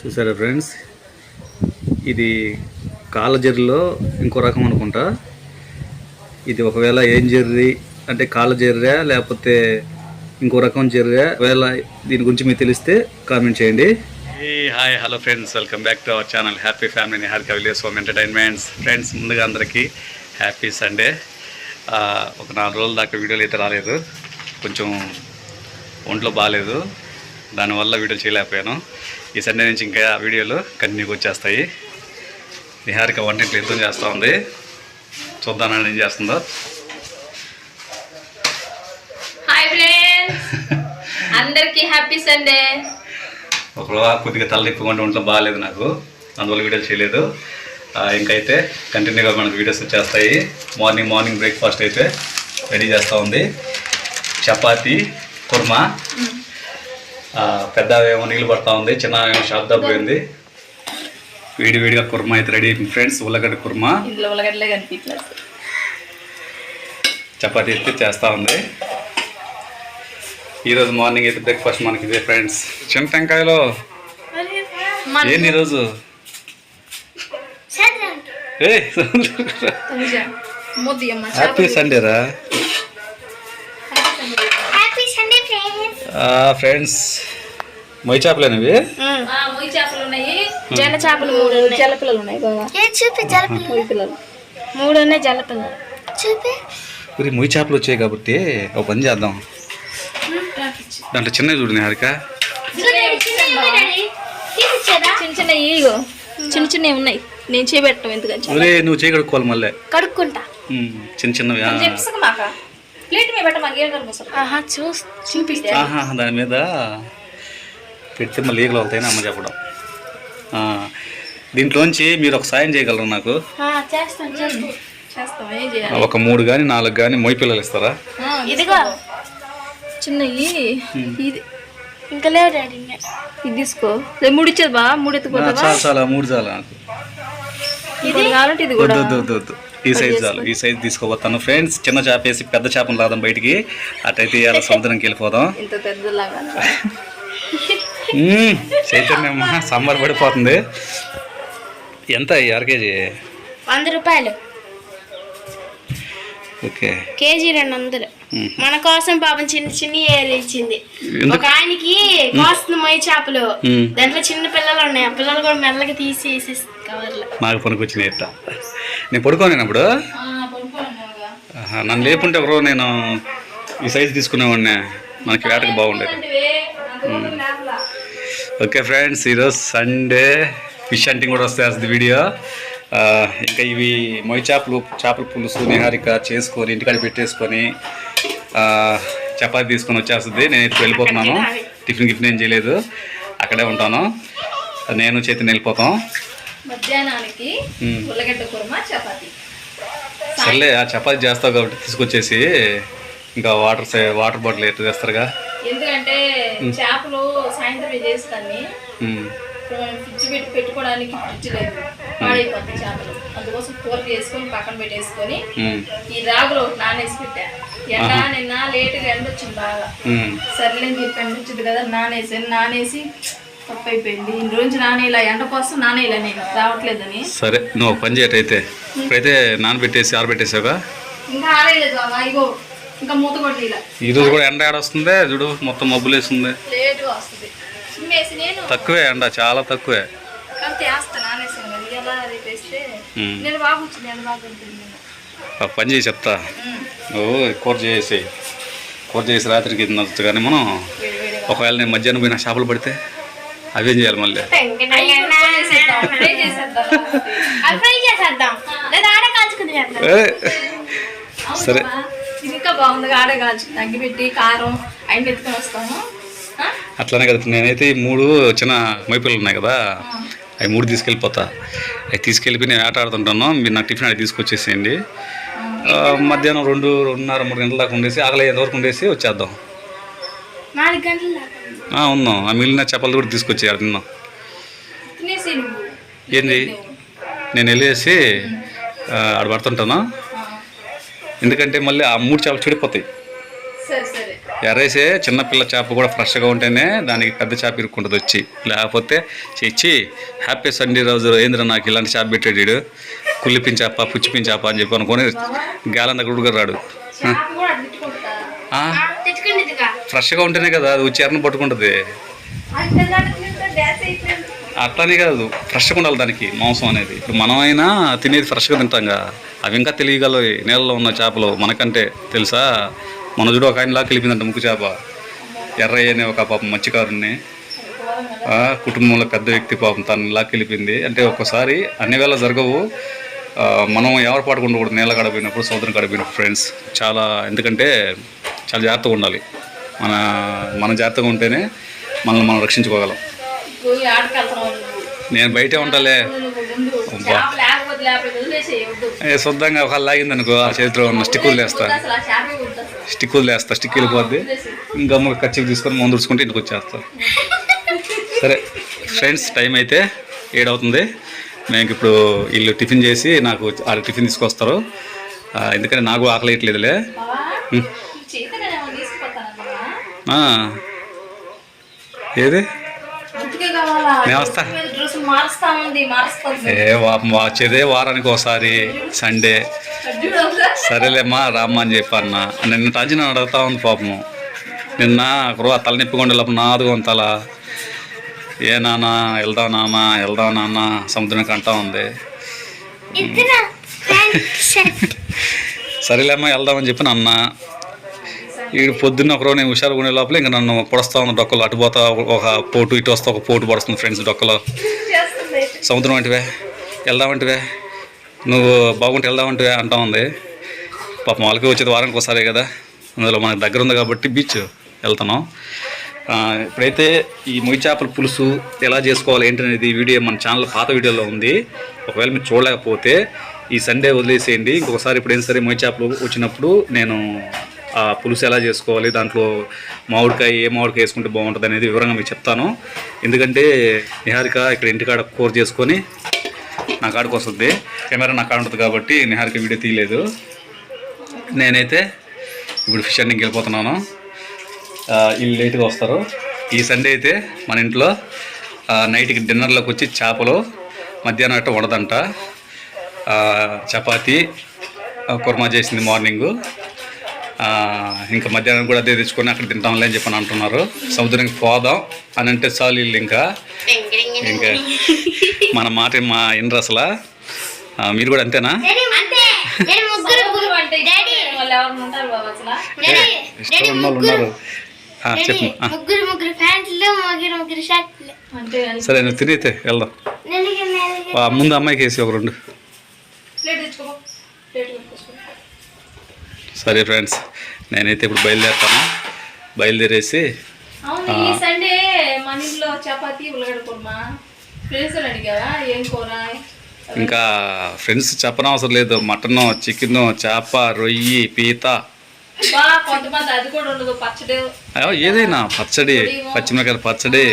చూసారా ఫ్రెండ్స్? ఇది కాళ్ళజెర్రీలో ఇంకో రకం అనుకుంటా. ఇది ఒకవేళ ఏం జెర్రీ అంటే కాళ్ళ జెర్రా లేకపోతే ఇంకో రకం జెర్రా ఒకవేళ దీని గురించి మీకు తెలిస్తే కామెంట్ చేయండి. Hi hello friends welcome back to our channel happy family Nihar కవిలేస్ home entertainments friends ముందుగా అందరికీ హ్యాపీ సండే ఒక నాలుగు రోజుల దాకా వీడియోలు అయితే రాలేదు. కొంచెం ఒంట్లో బాగాలేదు దానివల్ల వీడియోలు చేయలేకపోయాను. ఈ సండే నుంచి ఇంకా వీడియోలు కంటిన్యూగా వచ్చేస్తాయి. నిహారిక వంటింట్లో యుద్ధం చేస్తూ ఉంది. చూద్దానని ఏం చేస్తుందో. హాయ్ ఫ్రెండ్స్ అందరికి హ్యాపీ సండే ఒకవేళ కొద్దిగా తలనొప్పిగా ఒంట్లో బాగాలేదు నాకు. అందువల్ల వీడియోలు చేయలేదు. ఇంకైతే కంటిన్యూగా మనకు వీడియోస్ వచ్చేస్తాయి. మార్నింగ్ మార్నింగ్ బ్రేక్ఫాస్ట్ అయితే రెడీ చేస్తూ ఉంది. చపాతి కుర్మా ఆ, పెద్ద ఏమో నీళ్ళు పడతా ఉంది చిన్న ఏమో షాప్ పోయింది. వేడి వేడిగా కుర్మా అయితే రెడీ అయిపోయింది ఫ్రెండ్స్ ఉల్లగడ్డ కుర్మా. ఉల్లగడ్డలే కనిపించలేదు. చపాతీ అయితే చేస్తూ ఉంది. ఈరోజు మార్నింగ్ అయితే బ్రేక్ఫాస్ట్ మనకి ఇదే ఫ్రెండ్స్. చిన్న టెంకాయలో ఏంది ఈరోజు? ఏ మోదీ అమ్మ హ్యాపీ సండేరా ఫ్రెండ్స్ మొయ్యి మొయ్యి చేపలు ఉన్నాయి. జల చేపలు మూడు ఉన్నాయి జల పిల్లలు ఉన్నాయి చూపి జలపిల్లలు మొయ్యి పిల్లలు. మూడు ఉన్నాయి జలపిల్లలు చూపి. మరి మొయ్యి చేపలు వచ్చాయి కాబట్టి ఒక పని చేద్దాం. దాంట్లో చిన్నవి చూడు హారిక. చిన్న చిన్న ఇగో చిన్న చిన్నవి ఉన్నాయి. నేను చేపెట్టం ఎందుకంటే నువ్వు చేయి కడుక్కోవాలి మళ్ళీ. కడుక్కుంటా. చిన్న చిన్నవి ప్లేట్ మీద పెట్ట మాకు ఏం కనిపిస్తుంది ఆహా చూ చూపిస్తే. ఆహా దాని మీద పెడితే మళ్ళీ ఈగలు అవుతాయని అమ్మ చెప్పడం. ఆ, దీంట్లోంచి మీరు ఒక సాయం చేయగలరు నాకు? ఒక మూడు కానీ నాలుగు కానీ మొయ్యి పిల్లలు ఇస్తారా? ఇదిగో. చిన్నవి ఇది. ఇంకా లేవు డాడీ. ఇది తీసుకో. మూడు ఇచ్చేది బా. మూడు ఆ, ఎత్తుకోతావా చాలా చాలా మూడు చాలా నాకు. ఇది? కావాలంటే ఇది కూడా. వద్దు వద్దు వద్దు. ఈ సైజ్ చాలు. ఈ సైజ్ తీసుకోబోతాను. ఫ్రెండ్స్ చిన్న చేప వేసి పెద్ద చేపను రాదాం బయటికి. అటైతే ఇవాళ సముద్రంకి వెళ్ళిపోదాం. చైతన్యమ్మ సమ్మర్ పడిపోతుంది. ఎంత అర కేజీ? వంద రూపాయలు. ఓకే. కేజీ రెండు వందలు. మన కోసం పాపం చిన్న చిన్న ఏరు ఇచ్చింది? ఒక ఆయనకి కోస్తుంది మొయ్యి చేపలు. దాంట్లో చిన్న పిల్లలు ఉన్నాయి. ఆ పిల్లలు కూడా మెల్లగా తీసి వేసేసి కవర్లో. నాకు పనికొచ్చిన నేను పడుకోనేనప్పుడు ఆహా, నన్ను లేకుంటే ఎవరో నేను ఈ సైజ్ తీసుకునేవాడిని. మనకి వేటకు బాగుండేది. ఓకే ఫ్రెండ్స్ ఈరోజు సండే. ఫిష్ హంటింగ్ కూడా వస్తుంది వీడియో. ఇంకా ఇవి మొయ్యి చేపలు చేపల పులుసు నిహారిక చేసుకొని ఇంటికాడ పెట్టేసుకొని చపాతీ తీసుకొని వచ్చేస్తుంది. నేను ఇప్పుడు వెళ్ళిపోతున్నాను. టిఫిన్ గిఫిన్ ఏం చేయలేదు. అక్కడే ఉంటాను. నేను చేతిని వెళ్ళిపోతాం. మధ్యాహ్నానికి. ఉల్లగడ్డ కుర్మా చపాతి. సర్లే ఆ చపాతీ చేస్తావు కాబట్టి తీసుకొచ్చేసి ఇంకా వాటర్ వాటర్ బాటిల్ ఎట్లా చేస్తారుగా? ఎందుకంటే చేపలు సాయంత్రం చేస్తాన్ని ఉమ్, ఫ్రిడ్జ్ పెట్టి పెట్టుకోవడానికి ఫ్రిడ్జ్ లేదు. పాడైపోతాయి చేపలు. అందుకోసం కూర చేసుకొని పక్కన పెట్టేసుకొని ఈ రాగులు నానేసి పెట్టా. ఎండ నిన్న లేటుగా ఎండ వచ్చింది బాగా. ఉమ్. సర్లే అని చెప్పి ఎండ వచ్చింది కదా నానేసి నానేసి తప్పు అయిపోయింది ఇన్ని రోజు నానేలా ఎండ కోసం నానేలా నేను రావట్లేదని. సరే నువ్వు పని చేయటైతే ఇప్పుడైతే నానబెట్టేసి ఆరబెట్టేసావుగా? ఇంకా ఆరేయలేదు బాబా ఇగో ఇంకా మూత కొట్టి ఇలా. ఈరోజు కూడా ఎండ ఏడొస్తుంది చూడు మొత్తం మబ్బులు వేస్తుంది లేటుగా వస్తుంది. చిమ్మేసి నేను. తక్కువే ఎండ చాలా తక్కువే. కాబట్టి వేస్తా నానేసాను కదా ఇలా రేపు వేస్తే ఉమ్. నేను బాగా వచ్చింది నేను బాగా ఉంటుంది నేను. ఒక పని చేసి చెప్తా. నువ్వు కూర చేసి కూర చేసి రాత్రికి తినొచ్చు కానీ మనం వేడి వేడిగా. ఒకవేళ నేను మధ్యాహ్నం పోయిన చేపలు పడితే అవేం చేయాలి మళ్ళీ. సరే. అవునమ్మా, ఇది ఇంకా బాగుంది ఆడ కాల్చి తగ్గి పెట్టి కారం అయిన ఎత్తుకొని వస్తాము. ఆ? అట్లానే కదా నేనైతే ఈ మూడు చిన్న మైపిల్లలు ఉన్నాయి కదా అవి మూడు తీసుకెళ్ళిపోతా. అవి తీసుకెళ్ళిపోయి నేను ఆట ఆడుతుంటాను. మీరు నాకు టిఫిన్ అది తీసుకొచ్చేసేయండి. మధ్యాహ్నం రెండు రెండున్నర మూడు గంటల దాకా ఉండేసి ఆకలి అయ్యేంత వరకు ఉండేసి వచ్చేద్దాం. నాలుగు గంటలు దాకా ఆ, మిగిలిన చేపలు కూడా తీసుకొచ్చి నువ్వు ఏంది? నేను వెళ్ళేసి ఆడ పడుతుంటాను. ఎందుకంటే మళ్ళీ ఆ మూడు చేపలు చెడిపోతాయి. ఎర్రేసే చిన్నపిల్ల చేప కూడా ఫ్రెష్గా ఉంటేనే దానికి పెద్ద చేప ఇరుక్కుంటుంది వచ్చి. లేకపోతే ఇచ్చి హ్యాపీ సండే రోజు ఏంద్ర నాకు ఇలాంటి చేప పెట్టాడు కుళ్ళిపిన చేప పుచ్చిపిన చేప అని చెప్పి అనుకొని గాలం దగ్గర రాడు ఫ్రెష్గా ఉంటేనే కదా అది చీరను పట్టుకుంటుంది. అట్లానే కాదు ఫ్రెష్గా ఉండాలి దానికి మాంసం అనేది. ఇప్పుడు మనమైనా తినేది ఫ్రెష్గా తింటాంగా. అవి ఇంకా తెలియగలవి నీళ్ళలో ఉన్న చేపలు. మనకంటే తెలుసా? మన చూడు ఒక ఆయనలా కలిపిందంట ముక్కు చేప. ఎర్రయ్య అనే ఒక పాపం మత్స్యకారుణ్ణి. కుటుంబంలో పెద్ద వ్యక్తి పాపం తను ఇలా కలిపింది అంటే ఒక్కసారి అన్ని వేళ జరగవు. మనం ఎవరు పాడుకుండకూడదు నీళ్ళ గడపోయినప్పుడు సముద్రం గడిపినప్పుడు ఫ్రెండ్స్ చాలా ఎందుకంటే చాలా జాగ్రత్తగా ఉండాలి. మన మన జాగ్రత్తగా ఉంటేనే మనల్ని మనం రక్షించుకోగలం. నేను బయటే ఉంటాలే. శుద్ధంగా ఒక లాగింది అనుకో ఆ చేతిలో ఉన్న స్టిక్ వదిలేస్తా ఆ వద్దు అసలు స్టిక్ వదిలేస్తా స్టిక్ వెళ్ళిపోద్ది ఇంకా ఖర్చుకి తీసుకొని ముందు తుడుచుకుంటే ఇంటికి వచ్చేస్తా. సరే ఫ్రెండ్స్ టైం అయితే ఏడవుతుంది. మేము ఇప్పుడు వీళ్ళు టిఫిన్ చేసి నాకు వాళ్ళు టిఫిన్ తీసుకొస్తారు. ఆ, ఎందుకంటే నాకు ఆకలి వేయట్లేదులే బావా ఉం. చేత నేను ఏమో తీసుకుపోతానమ్మా ఆ. ఏది? నేను వస్తా. ఏ వచ్చేదే వారానికి ఒకసారి సండే. సరేలేమ్మా రామ్మా అని చెప్పన్న. నిన్న టాంచి నన్ను అడుగుతా ఉంది పాపం నిన్న ఒకరో ఆ తలనొప్పి కొండలప్పుడు నాదుగా ఉంది తల. ఏ నాన్న వెళ్దాం నాన్న వెళ్దాం నాన్న సముద్రానికి అంటా ఉంది. సరేలేమ్మా వెళ్దామని చెప్పి అన్న ఈ పొద్దున్న ఒకరో నేను హుషారు కొనే లోపల ఇంకా నన్ను పొడస్తా ఉన్న డొక్కలు అటు పోతా ఒక పోటు ఇటు వస్తా ఒక పోటు పడుతుంది ఫ్రెండ్స్ డొక్కలో. సముద్రం అంటివే వెళ్దామంటివే నువ్వు బాగుంటే వెళ్దామంటివే అంటా ఉంది. పాపం వాళ్ళకి వచ్చేది వారానికి ఒకసారి కదా. అందులో మనకు దగ్గర ఉంది కాబట్టి బీచ్ వెళ్తున్నాం. ఇప్పుడైతే ఈ మొయ్యి చేపల పులుసు ఎలా చేసుకోవాలి ఏంటనేది వీడియో మన ఛానల్ పాత వీడియోలో ఉంది. ఒకవేళ మీరు చూడలేకపోతే ఈ సండే వదిలేసేయండి. ఇంకొకసారి ఇప్పుడైనా సరే మొయ్యి చేపలు వచ్చినప్పుడు నేను ఆ పులుసు ఎలా చేసుకోవాలి దాంట్లో మామిడికాయ ఏ మామిడికాయ వేసుకుంటే బాగుంటుంది అనేది వివరంగా మీకు చెప్తాను. ఎందుకంటే నిహారిక ఇక్కడ ఇంటికాడ కూర చేసుకొని నా కాడికి వస్తుంది. కెమెరా నా కాడ ఉంటుంది కాబట్టి నిహారిక వీడియో తీయలేదు. నేనైతే ఇప్పుడు ఫిష్ అండింగ్కి వెళ్ళిపోతున్నాను. వీళ్ళు లేట్గా వస్తారు. ఈ సండే అయితే మన ఇంట్లో నైట్కి డిన్నర్లోకి వచ్చి చేపలు మధ్యాహ్నం అట్ట ఉండదంట చపాతీ కుర్మా చేసింది మార్నింగు. ఇంకా మధ్యాహ్నం కూడా అదే తెచ్చుకొని అక్కడ తింటాంలే అని చెప్పని అంటున్నారు. సముద్రానికి పోదాం అని అంటే చాలు వీళ్ళు ఇంకా. ఇంకా మన మాట మా ఇండ్రు అసలు. మీరు కూడా అంతేనా? ఇష్టం ఉన్న వాళ్ళు ముగ్గురు. ఉన్నారు. చెప్పు. సరే నువ్వు తినేతే వెళ్దాం. ముందు అమ్మాయికి వేసి ఒక రెండు ప్లేట్ తెచ్చుకో ప్లేట్ తెచ్చుకో సరే ఫ్రెండ్స్ నేనైతే ఇప్పుడు బయలుదేరుతాను. బయలుదేరేసి అవును ఈ సండే మన ఇంట్లో చపాతీ ఉల్లగడ్డ కుర్మా ఫ్రెండ్స్ అడిగావా ఏం కూర? ఇంకా ఫ్రెండ్స్ చెప్పనవసరం లేదు. మటను చికెను చేప రొయ్యి పీత. బా కొంతమంది అది కూడా ఉండదు పచ్చడి. అయ్యో, ఏదైనా పచ్చడి పచ్చిమిరకాయల పచ్చడి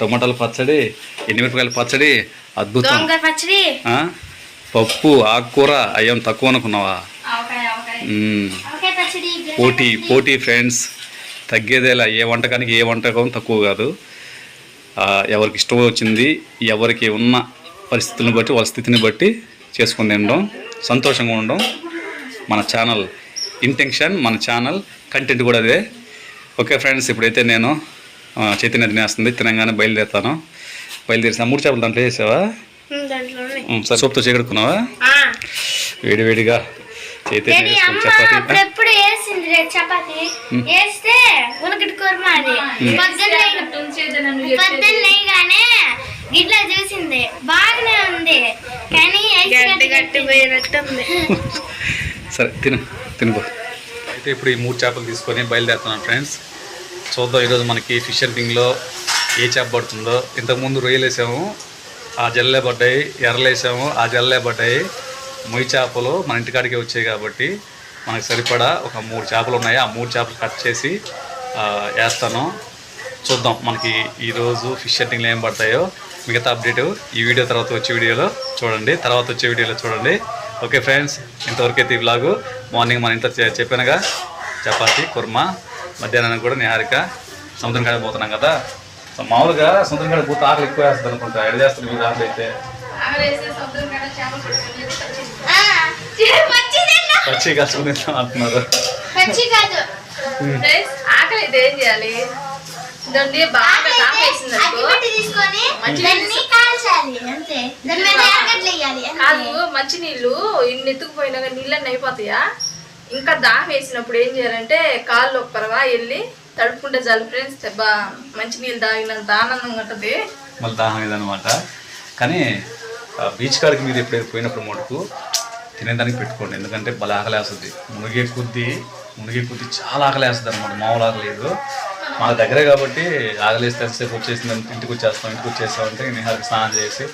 టమాటాల పచ్చడి ఎండుమిరపకాయల పచ్చడి అద్భుతం. దొంగ పచ్చడి. ఆ? పప్పు ఆకుకూర అయ్యం తక్కువ అనుకున్నావా? పోటీ పోటీ ఫ్రెండ్స్ తగ్గేదేలా ఏ వంటకానికి ఏ వంటకం తక్కువ కాదు. ఎవరికి ఇష్టం వచ్చింది ఎవరికి ఉన్న పరిస్థితులను బట్టి వాళ్ళ స్థితిని బట్టి చేసుకుని తినడం సంతోషంగా ఉండడం మన ఛానల్ ఇంటెన్షన్ మన ఛానల్ కంటెంట్ కూడా అదే. ఓకే ఫ్రెండ్స్ ఇప్పుడైతే నేను చైతన్య తినేస్తుంది. తినగానే బయలుదేరుతాను. బయలుదేరిసిన మూడు చేపలు దాంట్లో సరే సోప్తో చేయగడుకున్నావా ఆ. వేడివేడిగా చైతన్య చపాతీ వేసింది చపాతి? వేస్తే కూరమ అది. పొద్దున్న చూసింది. బాగానే ఉంది. కానీ గట్టి గట్టి పోయినట్టుంది సరే తిను తినుకో. అయితే ఇప్పుడు ఈ మూడు చేపలు తీసుకొని బయలుదేరుతున్నాను ఫ్రెండ్స్ చూద్దాం ఈరోజు మనకి ఫిష్ హంటింగ్లో ఏ చేప పడుతుందో. ఇంతకుముందు రొయ్యలు వేసాము ఆ జల్లే పడ్డాయి ఎర్రలు వేసాము ఆ జల్లే పడ్డాయి. మొయ్యి చేపలు మన ఇంటికాడికే వచ్చాయి కాబట్టి మనకు సరిపడా ఒక మూడు చేపలు ఉన్నాయి. ఆ మూడు చేపలు కట్ చేసి వేస్తాను. చూద్దాం మనకి ఈరోజు ఫిష్ సెట్టింగ్లు ఏం పడతాయో. మిగతా అప్డేట్ ఈ వీడియో తర్వాత వచ్చే వీడియోలో చూడండి. తర్వాత వచ్చే వీడియోలో చూడండి. ఓకే ఫ్రెండ్స్ ఇంతవరకు అయితే ఈ బ్లాగు మార్నింగ్ మన ఇంత చెప్పానుగా. చపాతి కుర్మా మధ్యాహ్నానికి కూడా నిహారిక. సముద్రం కాడ పోతున్నాం కదా. సో మామూలుగా సముద్రం కాడ పోతే ఆకలి ఎక్కువ వేస్తుంది అనుకుంటా. ఎడ చేస్తుంది మీరు ఆకలి అయితే ఆగలేసి సముద్రం కాడ చేపలు పట్టుకొని తెచ్చి ఆ, పచ్చి తింటాం అంటున్నారు. పచ్చి కాదు. ఫ్రెండ్స్, ఆకలి అయితే ఏం చేయాలి? దాన్ని బాగా కాదు మంచి నీళ్ళు ఇన్ని ఎత్తుకుపోయినాక నీళ్ళన్నీ అయిపోతాయా? ఇంకా దాహం వేసినప్పుడు ఏం చేయాలంటే కాళ్ళు ఒక్కరగా వెళ్ళి తడుపుకుంటే చాలు ఫ్రెండ్స్ బా మంచి నీళ్ళు తాగినంత ఆనందంగా ఉంటుంది. మళ్ళీ దాహం ఇదనమాట కానీ బీచ్ కాడికి మీరు ఎప్పుడైతే పోయినప్పుడు మటుకు తినేదానికి పెట్టుకోండి. ఎందుకంటే భలే ఆకలేస్తుంది. మునిగే కొద్దీ మునిగే కొద్దీ చాలా ఆకలేస్తుంది అనమాట మామూలు ఆకలేదు మాకు మా దగ్గరే కాబట్టి ఆకలేస్తే ఎంతసేపు వచ్చేసింది ఇంటికి వచ్చేస్తాం ఇంటికి వచ్చేస్తామంటే నిహారికి స్నానం చేసి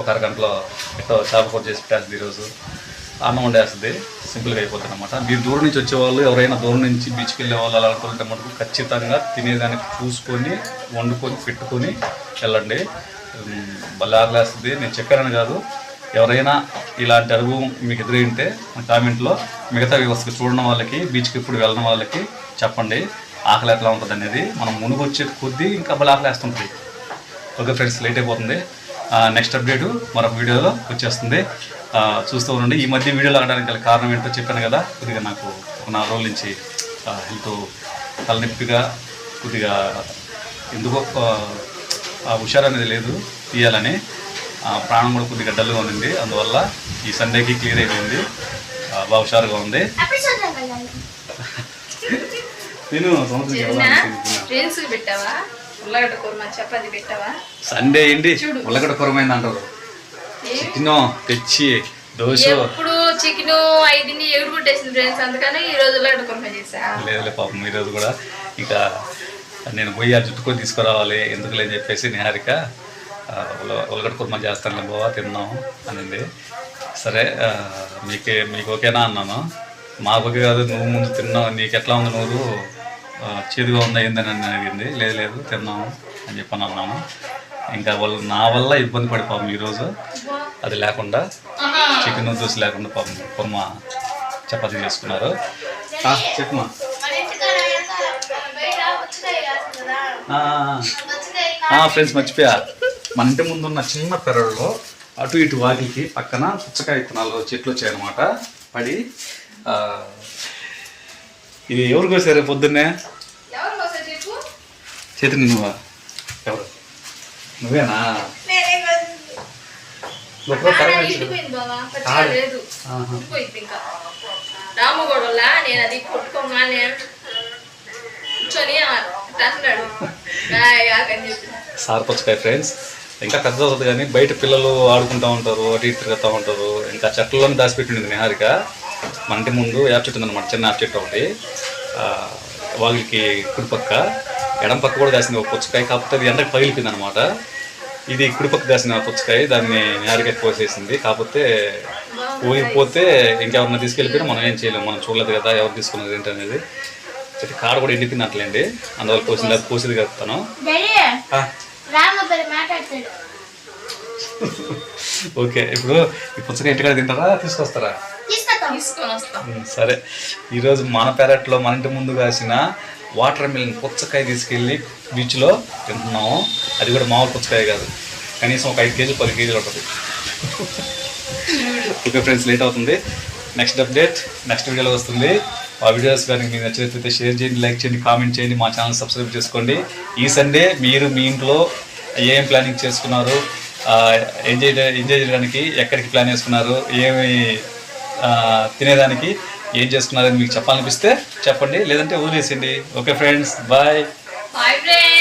ఒక అరగంటలో ఎట్టో చేప కూర చేసి పెట్టేస్తుంది ఈరోజు. అన్నం వండేస్తుంది. సింపుల్గా అయిపోతుంది అనమాట మీరు దూరం నుంచి వచ్చేవాళ్ళు ఎవరైనా దూరం నుంచి బీచ్కి వెళ్ళే వాళ్ళు అలా అనుకుంటే మటుకు ఖచ్చితంగా తినేదానికి చూసుకొని వండుకొని పెట్టుకొని వెళ్ళండి. భలే ఆకలేస్తుంది. నేను చెప్పానని కాదు. ఎవరైనా ఇలాంటి అనుభవం మీకు ఎదురైంటే కామెంట్లో మిగతా వ్యవస్థకు చూడడం వాళ్ళకి బీచ్కి ఇప్పుడు వెళ్ళడం వాళ్ళకి చెప్పండి. ఆకలి ఎట్లా ఉంటుంది అనేది మనం మునుగు వచ్చే కొద్దీ ఇంకా భలే ఆకలి వేస్తుంటుంది ఓకే ఫ్రెండ్స్ లేట్ అయిపోతుంది. నెక్స్ట్ అప్డేట్ మరొక వీడియోలో వచ్చేస్తుంది. చూస్తూ ఉండండి. ఈ మధ్య వీడియోలు ఆడడానికి గల కారణం ఏంటో చెప్పాను కదా కొద్దిగా నాకు ఒక నాలుగు రోజుల నుంచి హెల్త్ తలనొప్పిగా కొద్దిగా ఎందుకో ఆ, హుషారు అనేది లేదు తీయాలని. ప్రాణం కూడా కొద్దిగా డల్గా ఉంది అందువల్ల ఈ సండేకి క్లియర్ అయిపోయింది. బాగా హుషారుగా ఉంది. నేను సండే ఏంటి. ఉల్లగడ్డ కూరమైంది అంటారు? చికెన్ తెచ్చి దోశ. ఎప్పుడు చికెన్ ఐదుని ఎగుడు కొట్టేసింది ఫ్రెండ్స్. అందుకని ఈ రోజు ఉల్లగడ్డ కూర చేసా లేదులే పాపం ఈరోజు కూడా ఇంకా నేను పోయి ఆ జుట్టుకొని తీసుకురావాలి. ఎందుకులే అని చెప్పేసి నిహారిక ఉల్లగడ్డ కుర్మా చేస్తానులే బావా తిందాం అనింది. సరే మీకే మీకు ఓకేనా అన్నాను. మాకు ఓకే కాదు నువ్వు ముందు తిన్నావు నీకు ఎట్లా ఉంది నువ్వు చేదుగా ఉందా ఏందని అని అడిగింది. లేదు లేదు తిన్నాము అని చెప్పని అన్నాను. ఇంకా వాళ్ళు నా వల్ల ఇబ్బంది పడి పాపం ఈరోజు. అది లేకుండా చికెన్ దోశ లేకుండా పాపం కుర్మా చపాతీ చేసుకున్నారు. ఆ, చెప్పుమా ఫ్రెండ్స్ మర్చిపోయా. మన ఇంటి ముందు ఉన్న చిన్న పెరడులో అటు ఇటు వాకిలికి పక్కన పుచ్చకాయ విత్తనాలు చెట్లు వచ్చాయన్నమాట. పడి ఇది ఎవరు కోసారు పొద్దున్నే? చేతి నువ్వా? ఎవరు? నువ్వేనా? నువ్వు కూడా కరెక్ట్ చేసావు. ఇడిపోయింది బావా పచ్చిగా కాదు. లేదు. ఆహా. ఇడిపోయింది ఇంకా. రామగోడలా నేను అది కొట్టుకోగానే కూర్చొని అట్లా అంటున్నాడు "రాయ్, ఆగని చెప్పి సార్ పుచ్చకాయ ఫ్రెండ్స్ ఇంకా పెద్ద అవుతుంది కానీ బయట పిల్లలు ఆడుకుంటూ ఉంటారు అటు ఇటు తిరుగుతూ ఉంటారు. ఇంకా చెట్లలోనే దాచిపెట్టింది నిహారిక. మన ఇంటి ముందు యాప్ చెట్టు ఉందన్నమాట చిన్న యాప్ చెట్టు ఒకటి. వాగిలికి కుడిపక్క ఎడం పక్క కూడా కాసింది ఒక పుచ్చకాయ. కాకపోతే అది ఎండకు పగిలిపోయింది అనమాట ఇది కుడిపక్క కాసిన పుచ్చకాయ దాన్ని నిహారిక కోసేసింది. కాకపోతే ఊగిపోతే ఇంకెవరన్నా తీసుకెళ్ళిపోయినా మనం ఏం చేయలేము మనం చూడలేదు కదా ఎవరు తీసుకున్నది ఏంటి అనేది. కాడ కూడా ఎండిపోయింది అట్లేండి. అందువల్ల కోసింది అది కోసేది కలుపుతాను ఓకే ఇప్పుడు ఈ పుచ్చకాయ ఇంటికాడ తింటారా? తీసుకొస్తారా? సరే. ఈరోజు మన పెరట్లో మన ఇంటి ముందు కాసిన వాటర్ మిలన్ పుచ్చకాయ తీసుకెళ్ళి బీచ్లో తింటున్నాము. అది కూడా మామూలు పుచ్చకాయ కాదు. కనీసం ఒక ఐదు కేజీలు పది కేజీలు ఉంటుంది ఓకే ఫ్రెండ్స్ లేట్ అవుతుంది. నెక్స్ట్ అప్డేట్ నెక్స్ట్ వీడియోలో వస్తుంది. ఆ వీడియోస్ కానీ మీకు నచ్చినట్లయితే షేర్ చేయండి లైక్ చేయండి కామెంట్ చేయండి మా ఛానల్ సబ్స్క్రైబ్ చేసుకోండి. ఈ సండే మీరు మీ ఇంట్లో ఏం ప్లానింగ్ చేసుకున్నారు? ఎంజాయ్ ఎంజాయ్ చేయడానికి ఎక్కడికి ప్లాన్ చేసుకున్నారు? ఏమి తినేదానికి ఏం చేసుకున్నారని మీకు చెప్పాలనిపిస్తే చెప్పండి లేదంటే వదిలేసేయండి. Okay friends bye bye friends